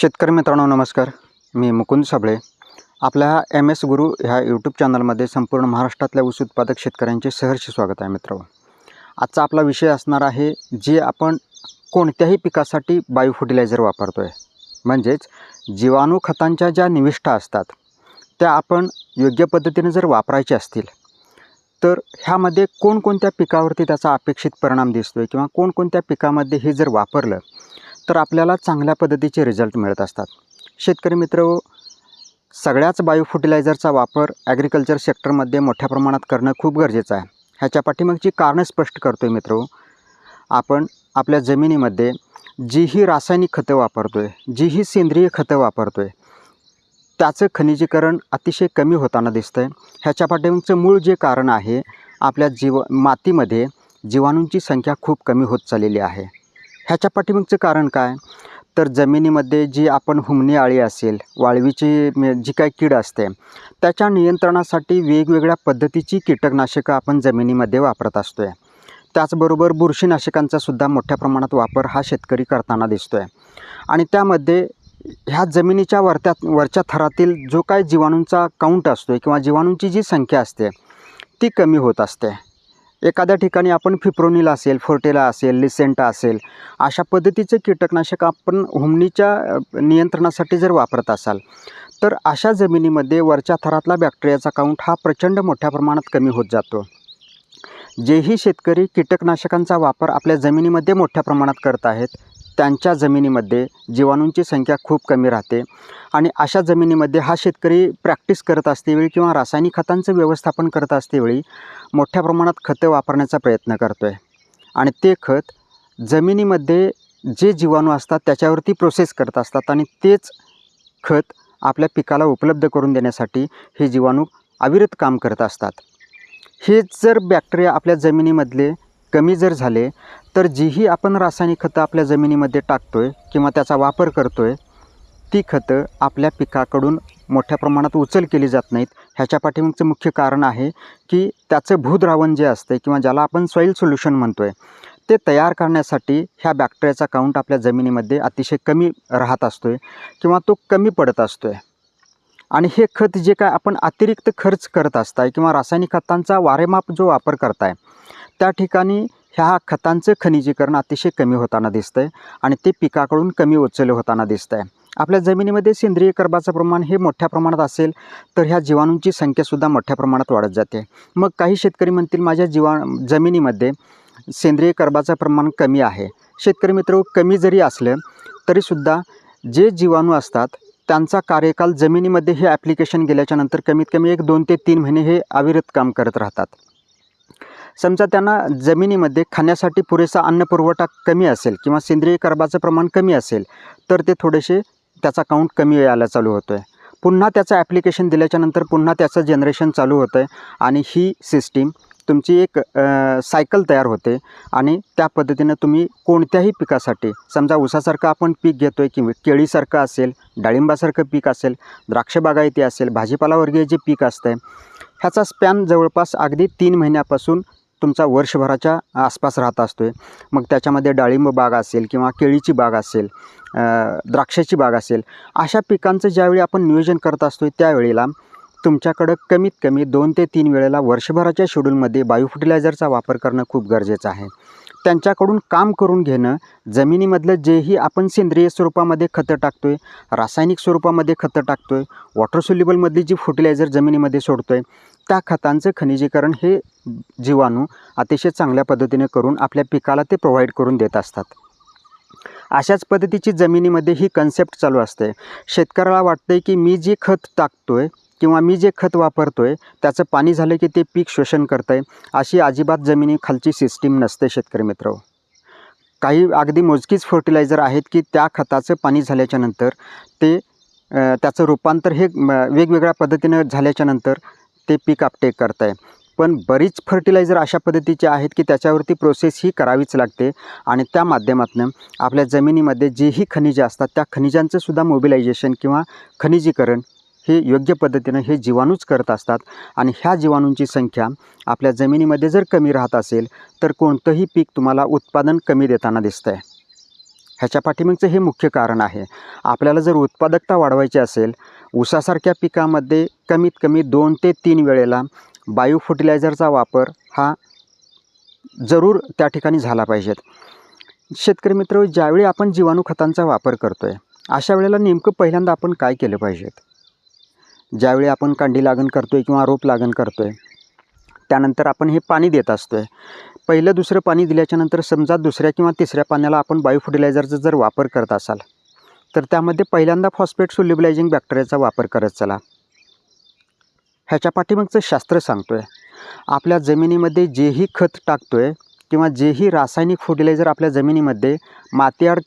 शेतकरी मित्रांनो नमस्कार. मी मुकुंद साबळे. आपल्या एम एस गुरु ह्या यूट्यूब चॅनलमध्ये संपूर्ण महाराष्ट्रातल्या ऊस उत्पादक शेतकऱ्यांचे सहर्ष स्वागत आहे मित्रांनो. आजचा आपला विषय असणार आहे जे आपण कोणत्याही पिकासाठी बायो फर्टिलायझर वापरतो आहे म्हणजेच जीवाणू खतांच्या ज्या निविष्ठा असतात त्या आपण योग्य पद्धतीने जर वापरायच्या असतील तर ह्यामध्ये कोणकोणत्या पिकावरती त्याचा अपेक्षित परिणाम दिसतो आहे किंवा कोणकोणत्या पिकामध्ये हे जर वापरलं तर आपल्याला चांगल्या पद्धतीचे रिझल्ट मिळत असतात. शेतकरी मित्र सगळ्याच बायो फर्टिलायझरचा वापर ॲग्रिकल्चर सेक्टरमध्ये मोठ्या प्रमाणात करणं खूप गरजेचं आहे. ह्याच्या पाठीमागची कारणं स्पष्ट करतो आहे मित्र. आपण आपल्या जमिनीमध्ये जी ही रासायनिक खतं वापरतो आहे जी ही सेंद्रिय खतं वापरतो आहे त्याचं खनिजीकरण अतिशय कमी होताना दिसतं आहे ह्याच्या पाठीमागचं मूळ जे कारण आहे आपल्या जीव मातीमध्ये जीवाणूंची संख्या खूप कमी होत चाललेली आहे. ह्याच्या पाठीमागचं कारण काय? तर जमिनीमध्ये जी आपण हुमणी आळी असेल वाळवीची जी काही कीड असते त्याच्या नियंत्रणासाठी वेगवेगळ्या पद्धतीची कीटकनाशकं आपण जमिनीमध्ये वापरत असतो आहे त्याचबरोबर बुरशीनाशकांचा सुद्धा मोठ्या प्रमाणात वापर हा शेतकरी करताना दिसतो आहे आणि त्यामध्ये ह्या जमिनीच्या वरत्या वरच्या थरातील जो काय जीवाणूंचा काउंट असतो किंवा जीवाणूंची जी संख्या असते ती कमी होत असते. एखाद्या ठिकाणी आपण फिप्रोनिल असेल फोर्टेला असेल लिसेंटा असेल अशा पद्धतीचे कीटकनाशक आपण हुमणीच्या नियंत्रणासाठी जर वापरत असाल तर अशा जमिनीमध्ये वरच्या थरातला बॅक्टेरियाचा काउंट हा प्रचंड मोठ्या प्रमाणात कमी होत जातो. जेही शेतकरी कीटकनाशकांचा वापर आपल्या जमिनीमध्ये मोठ्या प्रमाणात करत आहेत त्यांच्या जमिनीमध्ये जीवाणूंची संख्या खूप कमी राहते. आणि अशा जमिनीमध्ये हा शेतकरी प्रॅक्टिस करत असतेवेळी किंवा रासायनिक खतांचं व्यवस्थापन करत असतेवेळी मोठ्या प्रमाणात खतं वापरण्याचा प्रयत्न करतो आहे आणि ते खत जमिनीमध्ये जे जीवाणू असतात त्याच्यावरती प्रोसेस करत असतात आणि तेच खत आपल्या पिकाला उपलब्ध करून देण्यासाठी हे जीवाणू अविरत काम करत असतात. हेच जर बॅक्टेरिया आपल्या जमिनीमधले कमी जर झाले तर जीही आपण रासायनिक खतं आपल्या जमिनीमध्ये टाकतो आहे किंवा त्याचा वापर करतो आहे ती खतं आपल्या पिकाकडून मोठ्या प्रमाणात उचल केली जात नाहीत. ह्याच्या पाठीमागचं मुख्य कारण आहे की त्याचं भूद्रावण जे असते किंवा ज्याला आपण सॉईल सोल्युशन म्हणतो आहे ते तयार करण्यासाठी ह्या बॅक्टेरियाचा काउंट आपल्या जमिनीमध्ये अतिशय कमी राहत असतो आहे किंवा तो कमी पडत असतो आहे आणि हे खत जे काय आपण अतिरिक्त खर्च करत असताय किंवा रासायनिक खतांचा वारेमाप जो वापर करताय त्या ठिकाणी ह्या खतांचं खनिजीकरण अतिशय कमी होताना दिसतं आहे आणि ते पिकाकडून कमी उचल होताना दिसतं आहे आपल्या जमिनीमध्ये सेंद्रिय कर्बाचं प्रमाण हे मोठ्या प्रमाणात असेल तर ह्या जीवाणूंची संख्यासुद्धा मोठ्या प्रमाणात वाढत जाते. मग काही शेतकरी म्हणतील माझ्या जीवा जमिनीमध्ये सेंद्रिय कर्बाचं प्रमाण कमी आहे. शेतकरी मित्र कमी जरी असलं तरीसुद्धा जे जीवाणू असतात त्यांचा कार्यकाल जमिनीमध्ये हे ॲप्लिकेशन गेल्याच्यानंतर कमीत कमी एक दोन ते तीन महिने हे अविरत काम करत राहतात. समजा त्यांना जमिनीमध्ये खाण्यासाठी पुरेसा अन्नपुरवठा कमी असेल किंवा सेंद्रिय कर्बाचं प्रमाण कमी असेल तर ते थोडेसे त्याचा काउंट कमी यायला चालू होतो आहे पुन्हा त्याचं ॲप्लिकेशन दिल्याच्यानंतर पुन्हा त्याचं जनरेशन चालू होतं आहे आणि ही सिस्टीम तुमची एक सायकल तयार होते आणि त्या पद्धतीनं तुम्ही कोणत्याही पिकासाठी समजा ऊसासारखं आपण पीक घेतो आहे किंवा केळीसारखं असेल डाळिंबासारखं पीक असेल द्राक्षबागायती असेल भाजीपालावर्गीय जे पीक असतं आहे ह्याचा स्पॅन जवळपास अगदी तीन महिन्यापासून तुमचा वर्षभराच्या आसपास राहत असतो आहे मग त्याच्यामध्ये डाळिंब बाग असेल किंवा केळीची बाग असेल द्राक्षाची बाग असेल अशा पिकांचं ज्यावेळी आपण नियोजन करत असतो त्यावेळेला तुमच्याकडं कमीत कमी दोन ते तीन वेळेला वर्षभराच्या शेड्यूलमध्ये बायोफर्टिलायझरचा वापर करणं खूप गरजेचं आहे. त्यांच्याकडून काम करून घेणं जमिनीमधलं जेही आपण सेंद्रिय स्वरूपामध्ये खतं टाकतो आहे रासायनिक स्वरूपामध्ये खतं टाकतो आहे वॉटर सोल्युबलमधली जी फर्टिलायझर जमिनीमध्ये सोडतो आहे त्या खतांचं खनिजीकरण हे जीवाणू अतिशय चांगल्या पद्धतीने करून आपल्या पिकाला ते प्रोव्हाइड करून देत असतात. अशाच पद्धतीची जमिनीमध्ये ही कन्सेप्ट चालू असते. शेतकऱ्याला वाटतं की मी जे खत टाकतो आहे किंवा मी जे खत वापरतो आहे त्याचं पाणी झालं की ते पीक शोषण करतं आहे अशी अजिबात जमिनीखालची सिस्टीम नसते शेतकरी मित्र. काही अगदी मोजकीच फर्टिलायझर आहेत की त्या खताचं पाणी झाल्याच्यानंतर ते त्याचं रूपांतर हे वेगवेगळ्या पद्धतीनं झाल्याच्यानंतर ते पीक अपटेक करताय. पण बरीच फर्टिलायझर अशा पद्धतीचे आहेत की त्याच्यावरती प्रोसेस ही करावीच लागते. आणि त्या माध्यमातून आपल्या जमिनीमध्ये जेही खनिजे असतात त्या खनिजांचं सुद्धा मोबिलायझेशन किंवा खनिजीकरण हे योग्य पद्धतीनं हे जीवाणूच करत असतात. आणि ह्या जीवाणूंची संख्या आपल्या जमिनीमध्ये जर कमी राहत असेल तर कोणतंही पीक तुम्हाला उत्पादन कमी देताना दिसतं आहे ह्याच्या पाठीमागचं हे मुख्य कारण आहे. आपल्याला जर उत्पादकता वाढवायची असेल ऊसासारख्या पिकामध्ये कमीत कमी दोन ते तीन वेळेला बायो फर्टिलायझरचा वापर हा जरूर त्या ठिकाणी झाला पाहिजेत. शेतकरी मित्र ज्यावेळी आपण जीवाणू खतांचा वापर करतो आहे अशा वेळेला नेमकं पहिल्यांदा आपण काय केलं पाहिजेत? ज्यावेळी आपण कांडी लागण करतो आहे किंवा रोप लागण करतो आहे त्यानंतर आपण हे पाणी देत असतो आहे पहिलं दुसरं पाणी दिल्याच्यानंतर समजा दुसऱ्या किंवा तिसऱ्या पाण्याला आपण बायो फर्टिलायझरचा जर वापर करत असाल तर त्यामध्ये पहिल्यांदा फॉस्फेट सोल्युबलायझिंग बॅक्टेरियाचा वापर करत चला. ह्याच्या पाठीमागचं शास्त्र सांगतो आहे आपल्या जमिनीमध्ये जेही खत टाकतो आहे किंवा जेही रासायनिक फर्टिलायझर आपल्या जमिनीमध्ये मातीआड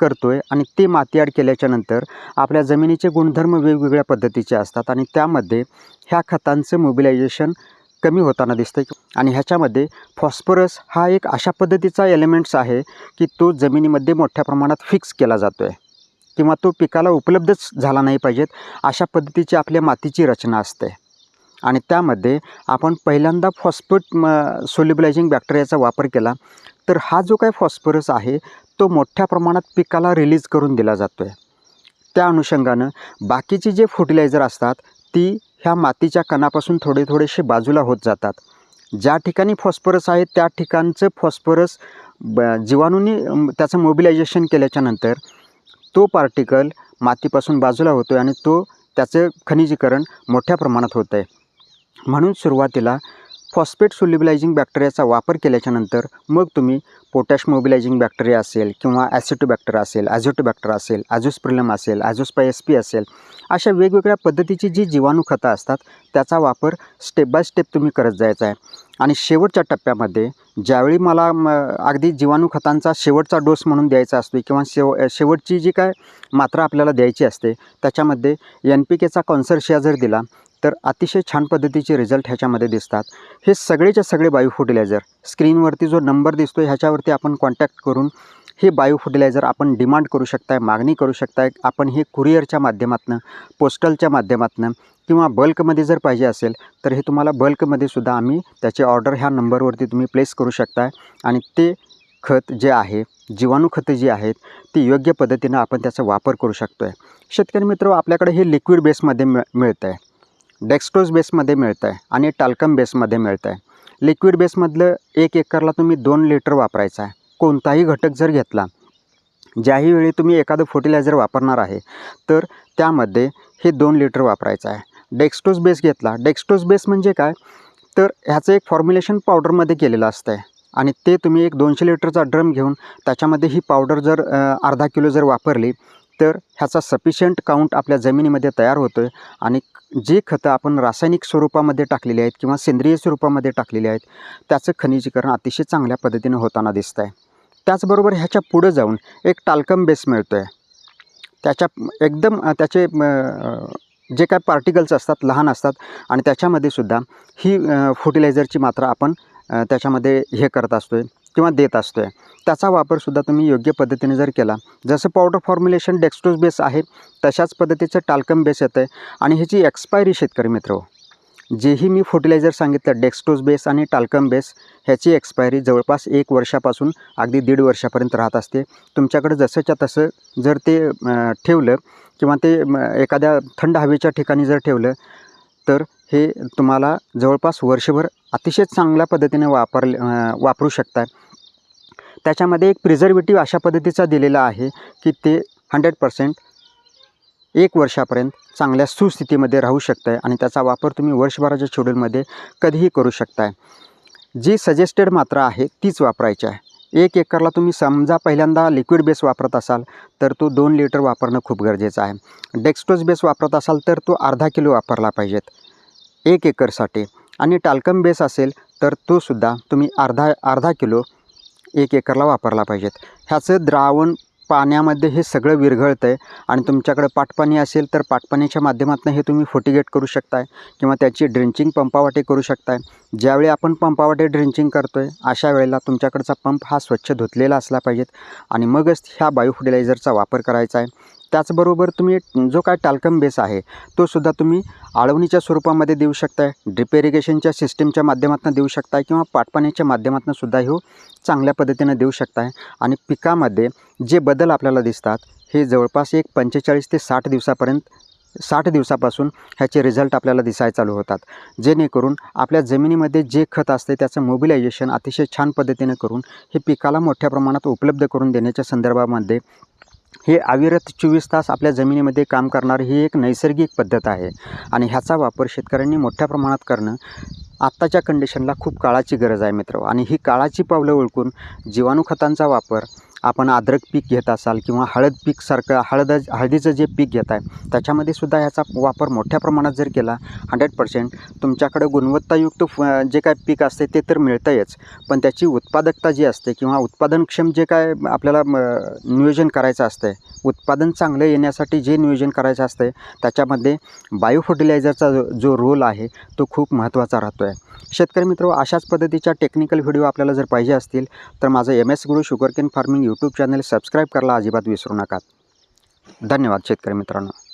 करतो आहे आणि ते मातीआड केल्याच्यानंतर आपल्या जमिनीचे गुणधर्म वेगवेगळ्या पद्धतीचे असतात आणि त्यामध्ये ह्या खतांचं मोबिलायझेशन कमी होताना दिसतं आणि ह्याच्यामध्ये फॉस्फरस हा एक अशा पद्धतीचा एलिमेंट्स आहे की तो जमिनीमध्ये मोठ्या प्रमाणात फिक्स केला जातो आहे किंवा तो पिकाला उपलब्धच झाला नाही पाहिजेत अशा पद्धतीची आपल्या मातीची रचना असते. आणि त्यामध्ये आपण पहिल्यांदा फॉस्फेट म सोल्युबलायझिंग बॅक्टेरियाचा वापर केला तर हा जो काय फॉस्फरस आहे तो मोठ्या प्रमाणात पिकाला रिलीज करून दिला जातो आहे त्या अनुषंगानं बाकीचे जे फर्टिलायझर असतात ती ह्या मातीच्या कणापासून थोडे थोडेसे बाजूला होत जातात. ज्या ठिकाणी फॉस्फरस आहे त्या ठिकाणचं फॉस्फरस ब जीवाणूंनी त्याचं मोबिलायझेशन केल्याच्यानंतर तो पार्टिकल मातीपासून बाजूला होतो आहे आणि तो त्याचं खनिजीकरण मोठ्या प्रमाणात होत आहे म्हणून सुरुवातीला फॉस्फेट सोल्युबलायझिंग बॅक्टेरियाचा वापर केल्याच्यानंतर मग तुम्ही पोटॅश मोबिलायझिंग बॅक्टेरिया असेल किंवा ॲसिटोबॅक्टर असेल ॲझोटोबॅक्टर असेल ॲझोस्प्रिलम असेल ॲझोस्पायस्पी असेल अशा वेगवेगळ्या पद्धतीची जी जीवाणू खतं असतात त्याचा वापर स्टेप बाय स्टेप तुम्ही करत जायचा आहे. आणि शेवटच्या टप्प्यामध्ये ज्यावेळी मला म अगदी जीवाणू खतांचा शेवटचा डोस म्हणून द्यायचा असतो किंवा शेव शेवटची जी काय मात्रा आपल्याला द्यायची असते त्याच्यामध्ये एन पी केचा कॉन्सर्शिया जर दिला तर अतिशय छान पद्धतीचे रिझल्ट ह्याच्यामध्ये दिसतात. हे सगळेच्या सगळे बायो फर्टिलायझर स्क्रीनवरती जो नंबर दिसतो ह्याच्यावरती आपण कॉन्टॅक्ट करून हे बायो फर्टिलायझर आपण डिमांड करू शकताय मागणी करू शकताय. आपण हे कुरिअरच्या माध्यमातून पोस्टलच्या माध्यमातून किंवा बल्कमध्ये जर पाहिजे असेल तर हे तुम्हाला बल्कमध्ये सुद्धा आम्ही त्याची ऑर्डर ह्या नंबरवरती तुम्ही प्लेस करू शकताय. आणि ते खत जे आहे जीवाणू खतं जी आहेत ती योग्य पद्धतीनं आपण त्याचा वापर करू शकतो आहे शेतकरी मित्र आपल्याकडे हे लिक्विड बेसमध्ये मिळ मिळतं आहे डेक्स्ट्रोज बेसमध्ये मिळतं आहे आणि टाल्कम बेसमध्ये मिळतं आहे लिक्विड बेसमधलं एक एकरला तुम्ही दोन लिटर वापरायचं आहे. कोणताही घटक जर घेतला ज्याही वेळी तुम्ही एखादं फर्टिलायझर वापरणार आहे तर त्यामध्ये हे दोन लिटर वापरायचं आहे. डेक्स्टोज बेस घेतला. डेक्स्टोज बेस म्हणजे काय? तर ह्याचं एक फॉर्म्युलेशन पावडरमध्ये केलेलं असतं आहे आणि ते तुम्ही एक दोनशे लिटरचा ड्रम घेऊन त्याच्यामध्ये ही पावडर जर अर्धा किलो जर वापरली तर ह्याचा सफिशियंट काउंट आपल्या जमिनीमध्ये तयार होतो आहे आणि जे खतं आपण रासायनिक स्वरूपामध्ये टाकलेली आहेत किंवा सेंद्रिय स्वरूपामध्ये टाकलेली आहेत त्याचं खनिजीकरण अतिशय चांगल्या पद्धतीनं होताना दिसतं आहे त्याचबरोबर ह्याच्या पुढं जाऊन एक टाल्कम बेस मिळतो आहे त्याच्या एकदम त्याचे जे काय पार्टिकल्स असतात लहान असतात आणि त्याच्यामध्ये सुद्धा ही फर्टिलायझरची मात्रा आपण त्याच्यामध्ये हे करत असतो आहे किंवा देत असतो आहे त्याचा वापरसुद्धा तुम्ही योग्य पद्धतीने जर केला जसं पावडर फॉर्म्युलेशन डेक्स्ट्रोज बेस आहे तशाच पद्धतीचं टाल्कम बेस येतं आहे आणि ह्याची एक्सपायरी शेतकरी मित्र हो. जेही मी फर्टिलायझर सांगितलं डेक्स्ट्रोज बेस आणि टाल्कम बेस ह्याची एक्सपायरी जवळपास एक वर्षापासून अगदी दीड वर्षापर्यंत राहत असते. तुमच्याकडे जसंच्या तसं जर ते ठेवलं किंवा ते एखाद्या थंड हवेच्या ठिकाणी जर ठेवलं तर हे तुम्हाला जवळपास वर्षभर अतिशय चांगल्या पद्धतीने वापरले वापरू शकता त्याच्यामध्ये एक प्रिझर्वेटिव्ह अशा पद्धतीचा दिलेला आहे की ते हंड्रेड पर्सेंट एक वर्षापर्यंत चांगल्या सुस्थितीमध्ये राहू शकतं आहे आणि त्याचा वापर तुम्ही वर्षभराच्या शेड्यूलमध्ये कधीही करू शकताय. जी सजेस्टेड मात्रा आहे तीच वापरायची आहे. एक एकरला तुम्ही समजा पहिल्यांदा लिक्विड बेस वापरत असाल तर तो दोन लिटर वापरणं खूप गरजेचं आहे. डेक्स्ट्रोज बेस वापरत असाल तर तो अर्धा किलो वापरला पाहिजेत. एक एकरसाठी. आणि टाल्कम बेस असेल तर तो सुद्धा तुम्ही अर्धा अर्धा किलो एक एकरला वापरला पाहिजेत. ह्याचं द्रावण पाण्यामध्ये हे सगळं विरघळतं आहे आणि तुमच्याकडे पाटपाणी असेल तर पाटपाण्याच्या माध्यमातून हे तुम्ही फोटिगेट करू शकताय किंवा त्याची ड्रिंचिंग पंपावाटे करू शकताय. ज्यावेळी आपण पंपावाटे ड्रिंचिंग करतो आहे अशा वेळेला तुमच्याकडचा पंप हा स्वच्छ धुतलेला असला पाहिजेत आणि मगच ह्या बायो फर्टिलायझरचा वापर करायचा आहे. त्याचबरोबर तुम्ही जो काय टाल्कम बेस आहे तो सुद्धा तुम्ही आळवणीच्या स्वरूपामध्ये देऊ शकताय ड्रिप इरिगेशनच्या सिस्टीमच्या माध्यमातून देऊ शकताय किंवा पाटपाण्याच्या माध्यमातून सुद्धा हे चांगल्या पद्धतीनं देऊ शकताय. आणि पिकामध्ये जे बदल आपल्याला दिसतात हे जवळपास एक पंचेचाळीस ते साठ दिवसापर्यंत साठ दिवसापासून ह्याचे रिझल्ट आपल्याला दिसायला चालू होतात. जेणेकरून आपल्या जमिनीमध्ये जे खत असते त्याचं मोबिलायझेशन अतिशय छान पद्धतीने करून हे पिकाला मोठ्या प्रमाणात उपलब्ध करून देण्याच्या संदर्भामध्ये हे अविरत चोवीस तास आपल्या जमिनीमध्ये काम करणारी ही एक नैसर्गिक पद्धत आहे. आणि ह्याचा वापर शेतकऱ्यांनी मोठ्या प्रमाणात करणं आत्ताच्या कंडिशनला खूप काळाची गरज आहे मित्र. आणि ही काळाची पावलं ओळखून जीवाणू खतांचा वापर आपण अद्रक पीक घेत असाल किंवा हळद पीकसारखं हळद हळदीचं जे पीक घेत आहे त्याच्यामध्ये सुद्धा ह्याचा वापर मोठ्या प्रमाणात जर केला हंड्रेड पर्सेंट तुमच्याकडे गुणवत्तायुक्त फ जे काय पीक असते ते तर मिळतंयच. पण त्याची उत्पादकता जी असते किंवा उत्पादनक्षम जे काय आपल्याला म, नियोजन करायचं असतं उत्पादन चांगलं येण्यासाठी जे नियोजन करायचं असतं त्याच्यामध्ये बायोफर्टिलायझरचा जो जो रोल आहे तो खूप महत्त्वाचा राहतो आहे शेतकरी मित्र अशाच पद्धतीच्या टेक्निकल व्हिडिओ आपल्याला जर पाहिजे असतील तर माझं M S Guru sugarcane farming YouTube channel subscribe करायला अजिबात विसरू नका. धन्यवाद शेतकरी मित्रांनो.